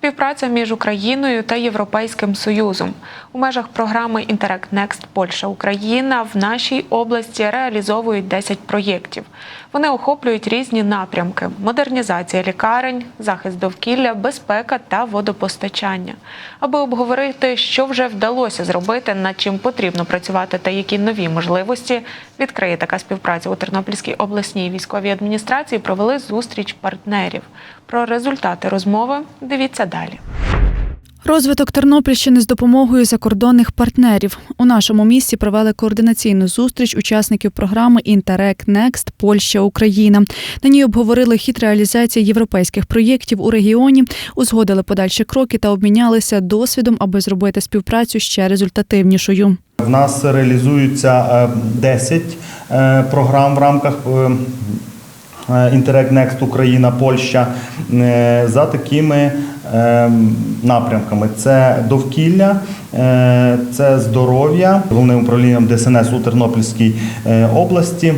Співпраця між Україною та Європейським Союзом у межах програми Interact Next Польща Україна в нашій області реалізовують 10 проєктів. Вони охоплюють різні напрямки: модернізація лікарень, захист довкілля, безпека та водопостачання. Аби обговорити, що вже вдалося зробити, над чим потрібно працювати та які нові можливості відкриє така співпраця у Тернопільській обласній військовій адміністрації. Провели зустріч партнерів. Про результати розмови дивіться далі. Розвиток Тернопільщини з допомогою закордонних партнерів у нашому місті провели координаційну зустріч учасників програми Interact Next Польща Україна. На ній обговорили хід реалізації європейських проєктів у регіоні, узгодили подальші кроки та обмінялися досвідом, аби зробити співпрацю ще результативнішою. В нас реалізуються е, 10 е, програм в рамках е, е, Next Україна, Польща е, за такими е, напрямками: це довкілля, е, це здоров'я, головним управлінням ДСНС у Тернопільській області.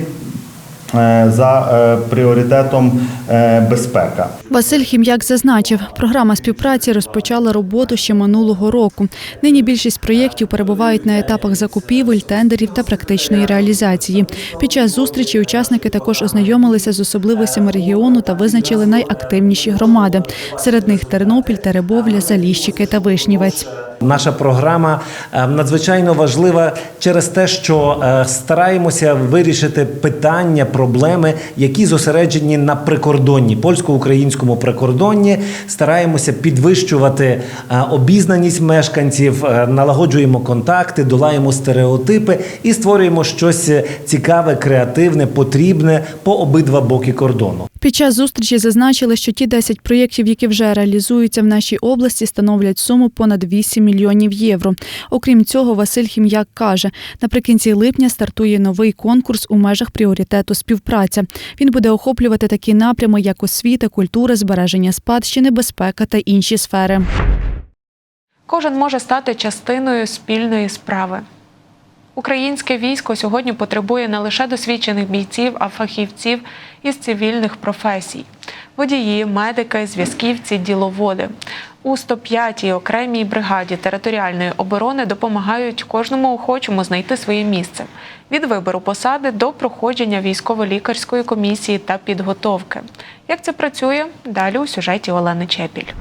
Е, За е, пріоритетом е, безпека. Василь Хім'як зазначив, програма співпраці розпочала роботу ще минулого року. Нині більшість проєктів перебувають на етапах закупівель, тендерів та практичної реалізації. Під час зустрічі учасники також ознайомилися з особливостями регіону та визначили найактивніші громади. Серед них Тернопіль, Теребовля, Заліщики та Вишнівець. Наша програма е, надзвичайно важлива через те, що е, стараємося вирішити питання, проблеми, які зосереджені на прикордонні, польсько-українському прикордонні. Стараємося підвищувати е, обізнаність мешканців, налагоджуємо контакти, долаємо стереотипи і створюємо щось цікаве, креативне, потрібне по обидва боки кордону. Під час зустрічі зазначили, що ті 10 проєктів, які вже реалізуються в нашій області, становлять суму понад 8 мільйонів євро. Окрім цього, Василь Хім'як каже, наприкінці липня стартує новий конкурс у межах пріоритету співпраця. Він буде охоплювати такі напрями, як освіта, культура, збереження спадщини, безпека та інші сфери. Кожен може стати частиною спільної справи. Українське військо сьогодні потребує не лише досвідчених бійців, а фахівців із цивільних професій: водії, медики, зв'язківці, діловоди. У 105-й окремій бригаді територіальної оборони допомагають кожному охочому знайти своє місце від вибору посади до проходження військово-лікарської комісії та підготовки. Як це працює? Далі у сюжеті Олени Чепіль.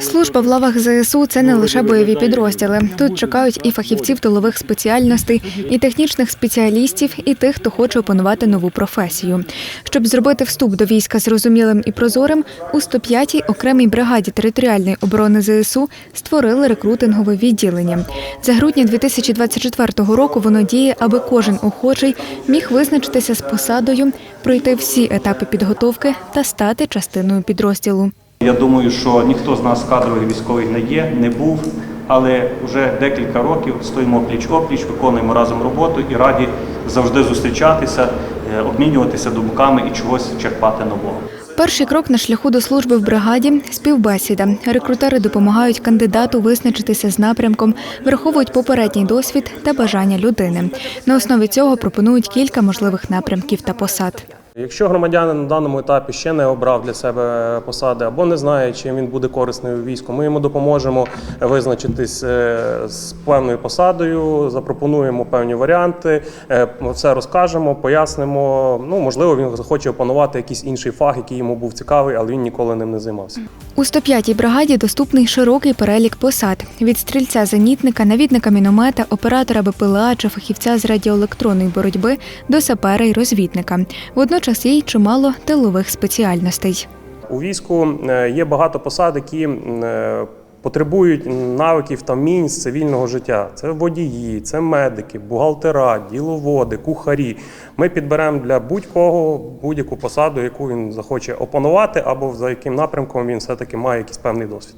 Служба в лавах ЗСУ це не лише бойові підрозділи. Тут чекають і фахівців тилових спеціальностей, і технічних спеціалістів, і тих, хто хоче опанувати нову професію. Щоб зробити вступ до війська зрозумілим і прозорим, у 105-й окремій бригаді територіальної оборони ЗСУ створили рекрутингове відділення. За грудня 2024 року воно діє, аби кожен охочий міг визначитися з посадою, пройти всі етапи підготовки та стати частиною підрозділу. Я думаю, що ніхто з нас кадрових військових не є, не був, але вже декілька років стоїмо пліч опліч, виконуємо разом роботу і раді завжди зустрічатися, е, обмінюватися думками і чогось черпати нового. Перший крок на шляху до служби в бригаді співбесіда. Рекрутери допомагають кандидату визначитися з напрямком, враховують попередній досвід та бажання людини. На основі цього пропонують кілька можливих напрямків та посад. Якщо громадянин на даному етапі ще не обрав для себе посади або не знає, чим він буде корисний у війську, ми йому допоможемо визначитись е, з певною посадою, запропонуємо певні варіанти, е, все розкажемо, пояснимо. Ну можливо, він захоче опанувати якийсь інший фах, який йому був цікавий, але він ніколи ним не займався. У 105-й бригаді доступний широкий перелік посад від стрільця-зенітника, навідника міномета, оператора БПЛА чи фахівця з радіоелектронної боротьби до сапера й розвідника. Водночас є й чимало тилових спеціальностей. У війську е, є багато посад, які е, потребують навиків та вмінь з цивільного життя. Це водії, це медики, бухгалтера, діловоди, кухарі. Ми підберемо для будь-кого будь-яку посаду, яку він захоче опанувати, або за яким напрямком він все-таки має якийсь певний досвід.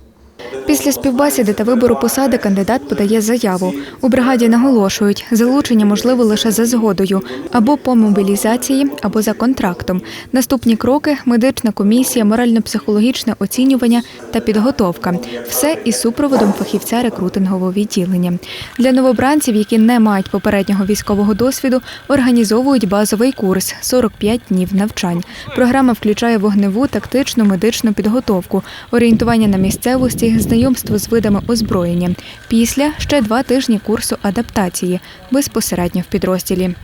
Після співбесіди та вибору посади кандидат подає заяву. У бригаді наголошують, залучення можливо лише за згодою або по мобілізації, або за контрактом. Наступні кроки медична комісія, морально-психологічне оцінювання та підготовка. Все із супроводом фахівця рекрутингового відділення. Для новобранців, які не мають попереднього військового досвіду, організовують базовий курс 45 днів навчань. Програма включає вогневу, тактичну, медичну підготовку, орієнтування на місцевості, знайомство з видами озброєння. Після ще два тижні курсу адаптації безпосередньо в підрозділі.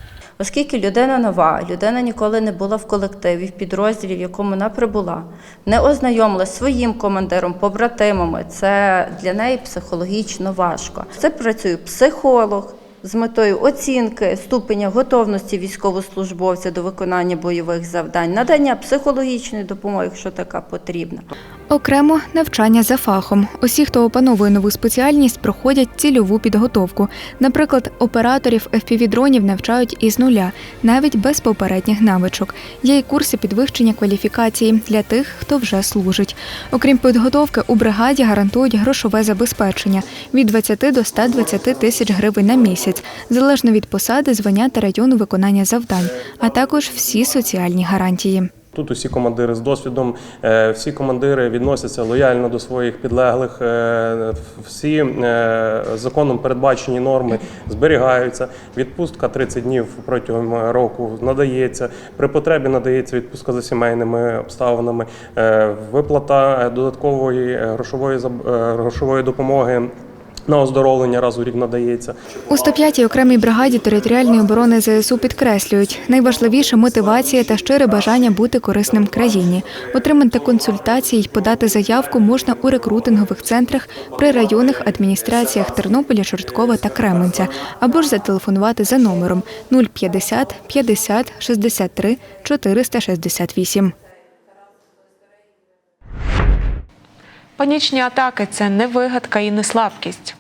Оскільки людина нова, людина ніколи не була в колективі, в підрозділі, в якому вона прибула, не ознайомилася своїм командиром, побратимами, це для неї психологічно важко. Це працює психолог з метою оцінки ступеня готовності військовослужбовця до виконання бойових завдань, надання психологічної допомоги, якщо така потрібна. Окремо навчання за фахом. Усі, хто опановує нову спеціальність, проходять цільову підготовку. Наприклад, операторів FPV-дронів навчають із нуля, навіть без попередніх навичок. Є й курси підвищення кваліфікації для тих, хто вже служить. Окрім підготовки, у бригаді гарантують грошове забезпечення від 20 до 120 тисяч гривень на місяць, залежно від посади, звання та району виконання завдань, а також всі соціальні гарантії. Тут усі командири з досвідом, е, всі командири відносяться лояльно до своїх підлеглих, е, всі е, законом передбачені норми зберігаються. Відпустка 30 днів протягом року надається. При потребі надається відпустка за сімейними обставинами, виплата додаткової грошової грошової допомоги. На оздоровлення раз у рік надається. У 105-й окремій бригаді територіальної оборони ЗСУ підкреслюють, найважливіше мотивація та щире бажання бути корисним країні. Отримати консультації й подати заявку можна у рекрутингових центрах при районних адміністраціях Тернополя, Чорткова та Кременця, або ж зателефонувати за номером 050 50 63 468. Панічні атаки це не вигадка і не слабкість.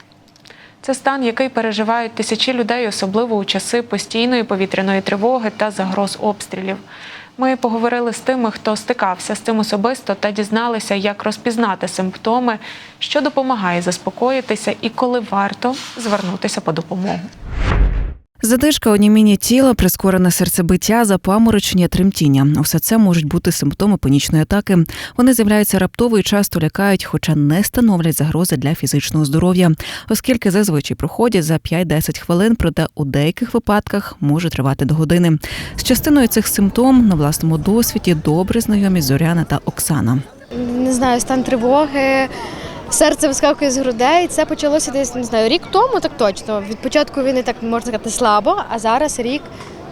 Це стан, який переживають тисячі людей, особливо у часи постійної повітряної тривоги та загроз обстрілів. Ми поговорили з тими, хто стикався з цим особисто, та дізналися, як розпізнати симптоми, що допомагає заспокоїтися і коли варто звернутися по допомогу. Задишка, оніміння тіла, прискорене серцебиття, запаморочення, тремтіння. Усе це можуть бути симптоми панічної атаки. Вони з'являються раптово і часто лякають, хоча не становлять загрози для фізичного здоров'я, оскільки зазвичай проходять за 5-10 хвилин, проте у деяких випадках може тривати до години. З частиною цих симптом на власному досвіді добре знайомі Зоряна та Оксана. не знаю, стан тривоги, серце вискакує з грудей. Це почалося десь не знаю, рік тому, так точно. Від початку війни так можна сказати слабо, а зараз рік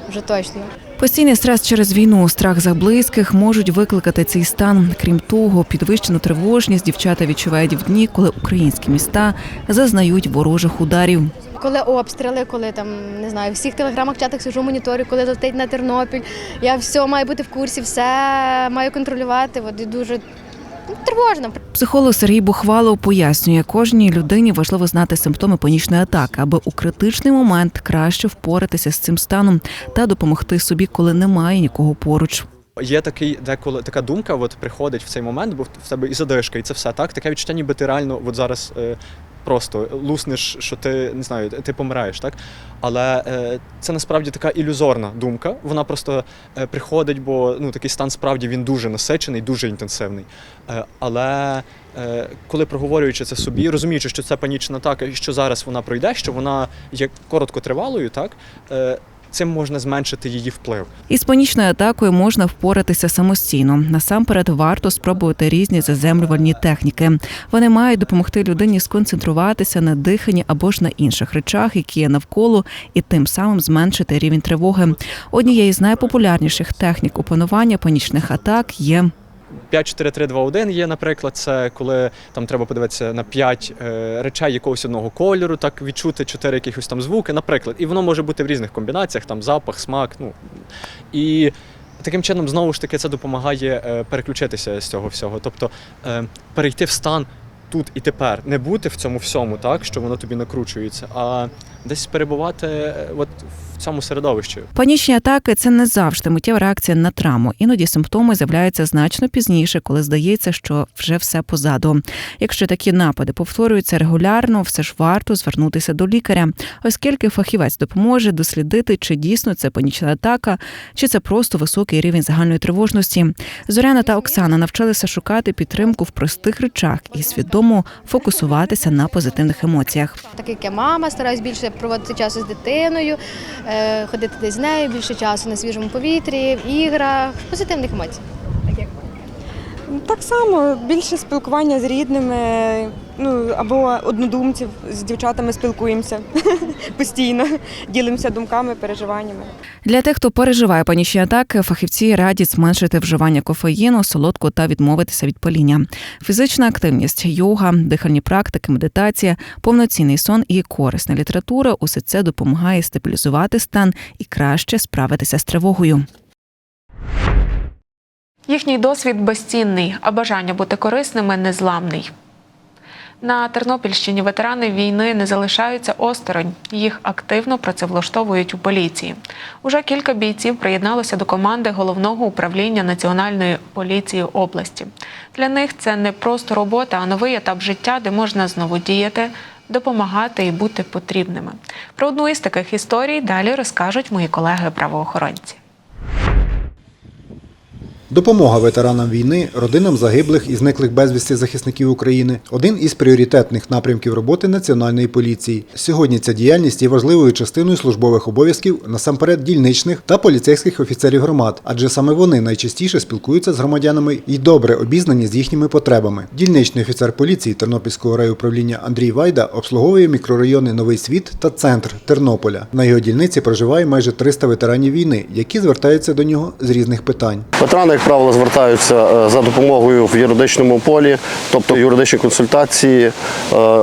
вже точно. Постійний стрес через війну, страх за близьких можуть викликати цей стан. Крім того, підвищену тривожність дівчата відчувають в дні, коли українські міста зазнають ворожих ударів. Коли обстріли, коли там не знаю, всіх телеграмах, чатах сижу моніторю, коли летить на Тернопіль, я все маю бути в курсі, все маю контролювати. От і дуже тривожно. Психолог Сергій Бухвалов пояснює, кожній людині важливо знати симптоми панічної атаки, аби у критичний момент краще впоратися з цим станом та допомогти собі, коли немає нікого поруч. Є такий деколи така думка, от приходить в цей момент, бо в тебе і задишка, і це все так. Таке відчуття, ніби ти реально от зараз е, просто луснеш, що ти не знаю, ти помираєш, так? Але е, це насправді така ілюзорна думка. Вона просто е, приходить, бо ну такий стан справді він дуже насичений, дуже інтенсивний. Е, але е, коли проговорюючи це собі, розуміючи, що це панічна атака, і що зараз вона пройде, що вона є короткотривалою, так. Е, Цим можна зменшити її вплив. Із панічною атакою можна впоратися самостійно. Насамперед варто спробувати різні заземлювальні техніки. Вони мають допомогти людині сконцентруватися на диханні або ж на інших речах, які є навколо, і тим самим зменшити рівень тривоги. Однією з найпопулярніших технік опанування панічних атак є 5-4-3-2-1 є, наприклад, це коли там треба подивитися на 5 е, речей якогось одного кольору, так відчути 4 якихось там звуки, наприклад. І воно може бути в різних комбінаціях, там запах, смак. Ну і таким чином, знову ж таки, це допомагає е, переключитися з цього всього. Тобто е, перейти в стан тут і тепер, не бути в цьому всьому, так що воно тобі накручується, а десь перебувати е, от в цьому середовищі. Панічні атаки це не завжди миттєва реакція на травму. Іноді симптоми з'являються значно пізніше, коли здається, що вже все позаду. Якщо такі напади повторюються регулярно, все ж варто звернутися до лікаря, оскільки фахівець допоможе дослідити, чи дійсно це панічна атака, чи це просто високий рівень загальної тривожності. Зоряна та Оксана навчилися шукати підтримку в простих речах і свідомо фокусуватися на позитивних емоціях. Так як я мама, стараюсь більше проводити часу з дитиною, е, ходити десь з нею, більше часу на свіжому повітрі, в іграх, позитивних емоцій. Так само більше спілкування з рідними, ну або однодумців з дівчатами спілкуємося постійно, ділимося думками, переживаннями. Для тих, хто переживає панічні атаки, фахівці радять зменшити вживання кофеїну, солодку та відмовитися від паління. Фізична активність, йога, дихальні практики, медитація, повноцінний сон і корисна література усе це допомагає стабілізувати стан і краще справитися з тривогою. Їхній досвід безцінний, а бажання бути корисними незламний. На Тернопільщині ветерани війни не залишаються осторонь. Їх активно працевлаштовують у поліції. Уже кілька бійців приєдналося до команди головного управління Національної поліції області. Для них це не просто робота, а новий етап життя, де можна знову діяти, допомагати і бути потрібними. Про одну із таких історій далі розкажуть мої колеги-правоохоронці. Допомога ветеранам війни, родинам загиблих і зниклих безвісти захисників України один із пріоритетних напрямків роботи Національної поліції. Сьогодні ця діяльність є важливою частиною службових обов'язків насамперед дільничних та поліцейських офіцерів громад, адже саме вони найчастіше спілкуються з громадянами і добре обізнані з їхніми потребами. Дільничний офіцер поліції Тернопільського райуправління Андрій Вайда обслуговує мікрорайони Новий Світ та центр Тернополя. На його дільниці проживає майже 300 ветеранів війни, які звертаються до нього з різних питань. Як правило, звертаються е, за допомогою в юридичному полі, тобто юридичні консультації, е,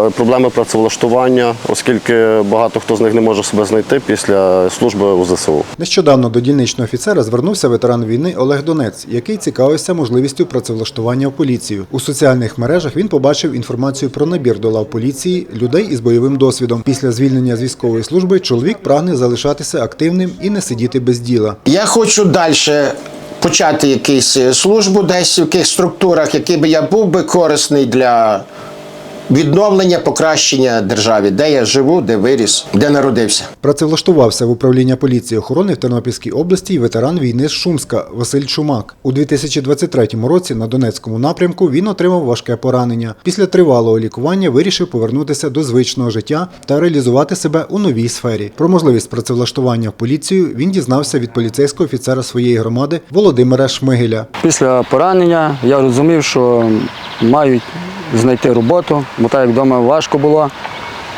проблеми працевлаштування, оскільки багато хто з них не може себе знайти після служби у ЗСУ. Нещодавно до дільничного офіцера звернувся ветеран війни Олег Донець, який цікавився можливістю працевлаштування в поліцію. У соціальних мережах він побачив інформацію про набір до лав поліції людей із бойовим досвідом. Після звільнення з військової служби чоловік прагне залишатися активним і не сидіти без діла. Я хочу далі почати якусь службу десь в яких структурах, який би я був би корисний для відновлення, покращення держави, де я живу, де виріс, де народився. Працевлаштувався в управління поліції охорони в Тернопільській області ветеран війни з Шумська Василь Чумак. У 2023 році на Донецькому напрямку він отримав важке поранення. Після тривалого лікування вирішив повернутися до звичного життя та реалізувати себе у новій сфері. Про можливість працевлаштування в поліцію він дізнався від поліцейського офіцера своєї громади Володимира Шмигеля. Після поранення я розумів, що мають знайти роботу, бо так як вдома важко було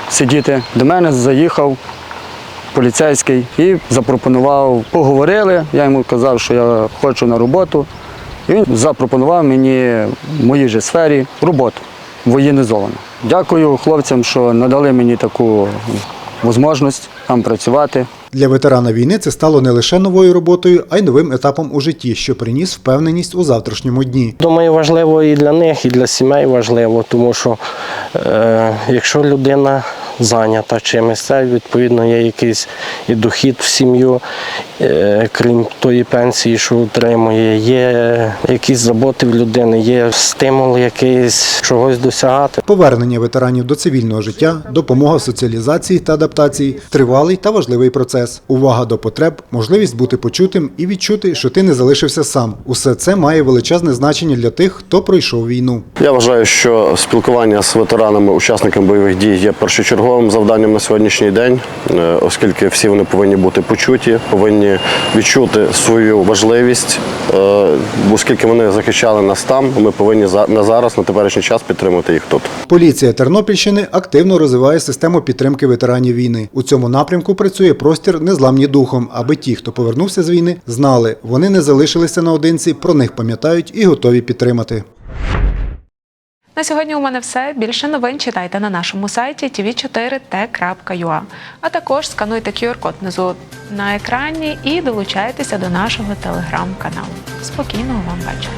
сидіти. До мене заїхав поліцейський і запропонував, поговорили. Я йому казав, що я хочу на роботу. І він запропонував мені в моїй же сфері роботу воєнізовану. Дякую хлопцям, що надали мені таку можливість там працювати. Для ветерана війни це стало не лише новою роботою, а й новим етапом у житті, що приніс впевненість у завтрашньому дні. Думаю, важливо і для них, і для сімей важливо, тому що е, якщо людина зайнята чимось, це відповідно є якийсь і дохід в сім'ю, е, крім тої пенсії, що отримує, є якісь заботи в людини, є стимул якийсь чогось досягати. Повернення ветеранів до цивільного життя, допомога в соціалізації та адаптації тривалий та важливий процес. Увага до потреб, можливість бути почутим і відчути, що ти не залишився сам. Усе це має величезне значення для тих, хто пройшов війну. Я вважаю, що спілкування з ветеранами, учасниками бойових дій є першочерговим завданням на сьогоднішній день, е, оскільки всі вони повинні бути почуті, повинні відчути свою важливість, е, оскільки вони захищали нас там, ми повинні на зараз, на теперішній час підтримати їх тут. Поліція Тернопільщини активно розвиває систему підтримки ветеранів війни. У цьому напрямку працює простір незламні духом, аби ті, хто повернувся з війни, знали, вони не залишилися наодинці, про них пам'ятають і готові підтримати. На сьогодні у мене все. Більше новин читайте на нашому сайті tv4t.ua. А також скануйте QR-код внизу на екрані і долучайтеся до нашого телеграм-каналу. Спокійного вам вечора.